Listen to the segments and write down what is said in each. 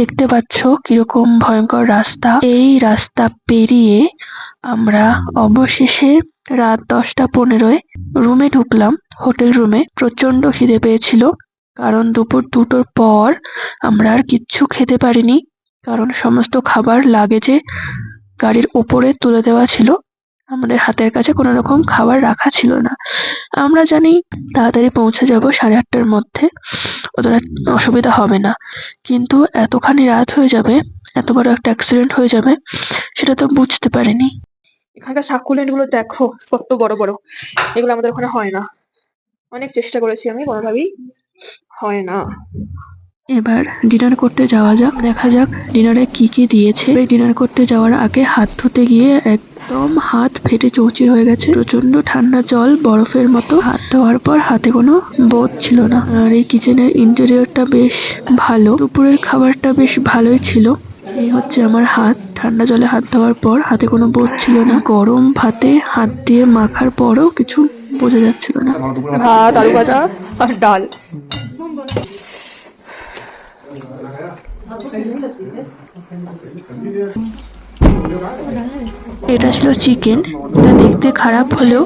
দেখতে পাচ্ছ কীরকম ভয়ঙ্কর রাস্তা। এই রাস্তা পেরিয়ে আমরা অবশেষে রাত দশটা পনেরোয় রুমে ঢুকলাম, হোটেল রুমে। প্রচণ্ড খিদে পেয়েছিল, কারণ দুপুর দুটোর পর আমরা আর কিচ্ছু খেতে পারিনি, কারণ সমস্ত খাবার লাগেজে গাড়ির ওপরে তুলে দেওয়া ছিল। আমাদের হাতের কাছে কোনো রকম খাবার রাখা ছিল না। আমরা জানি তাড়াতাড়ি পৌঁছে যাব সাড়ে আটটার মধ্যে। অতটা অসুবিধা হবে না। কিন্তু এতখানি রাত হয়ে যাবে এত বড় একটা অ্যাক্সিডেন্ট হয়ে যাবে সেটা তো বুঝতে পারিনি। এখানকার সাকুলেন্টগুলো দেখো কত বড় বড়। এগুলো আমাদের ওখানে হয় না। অনেক চেষ্টা করেছি আমি কোনোভাবেই হয় না। এবার ডিনার করতে যাওয়া যাক দেখা যাক ডিনারে কি কি দিয়েছে। ডিনার করতে যাওয়ার আগে হাত ধুতে গিয়ে একদম হাত ফেটে চৌচির হয়ে গেছে। প্রচণ্ড ঠান্ডা জল বরফের মতো। হাত ধোয়ার পর হাতে কোনো বোধ ছিল না। আর এই কিচেনের ইন্টেরিয়রটা বেশ ভালো। দুপুরের খাবারটা বেশ ভালোই ছিল। এই হচ্ছে আমার হাত। ঠান্ডা জলে হাত দেওয়ার পর হাতে কোনো বোধ ছিল না। গরম ভাতে হাত দিয়ে মাখার পরও কিছু বোঝা যাচ্ছিল না। ভাত, আলু ভাজা আর ডাল। এটা ছিল চিকেন। এটা দেখতে খারাপ হলেও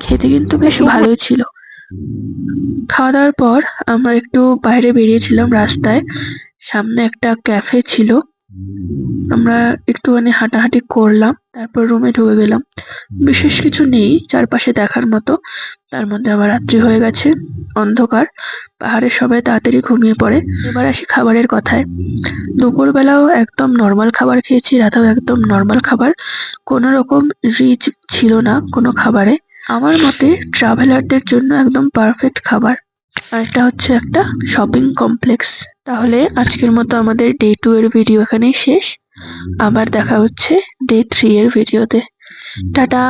খেতে কিন্তু বেশ ভালোই ছিল। খাওয়া দাওয়ার পর আমরা একটু বাইরে বেরিয়েছিলাম রাস্তায়। সামনে একটা ক্যাফে ছিল। আমরা একটুখানি হাঁটাহাঁটি করলাম, তারপর রুমে ঢুকে গেলাম। বিশেষ কিছু নেই, চারপাশে দেখার মতো। তার মধ্যে আবার রাত্রি হয়ে গেছে, অন্ধকার। পাহাড়ে সবাই তাড়াতাড়ি ঘুমিয়ে পড়ে। এবার আসি খাবারের কথায়। দুপুরবেলাও একদম নর্মাল খাবার খেয়েছি, রাতেও একদম নর্মাল খাবার। কোনো রকম রিচ ছিল না কোনো খাবারে। আমার মতে ট্রাভেলারদের জন্য একদম পারফেক্ট খাবার। আর এটা হচ্ছে একটা শপিং কমপ্লেক্স তাহলে আজকের মতো আমাদের ডে টু এর ভিডিও এখানেই শেষ। আবার দেখা হচ্ছে ডে থ্রি এর ভিডিওতে টাটা!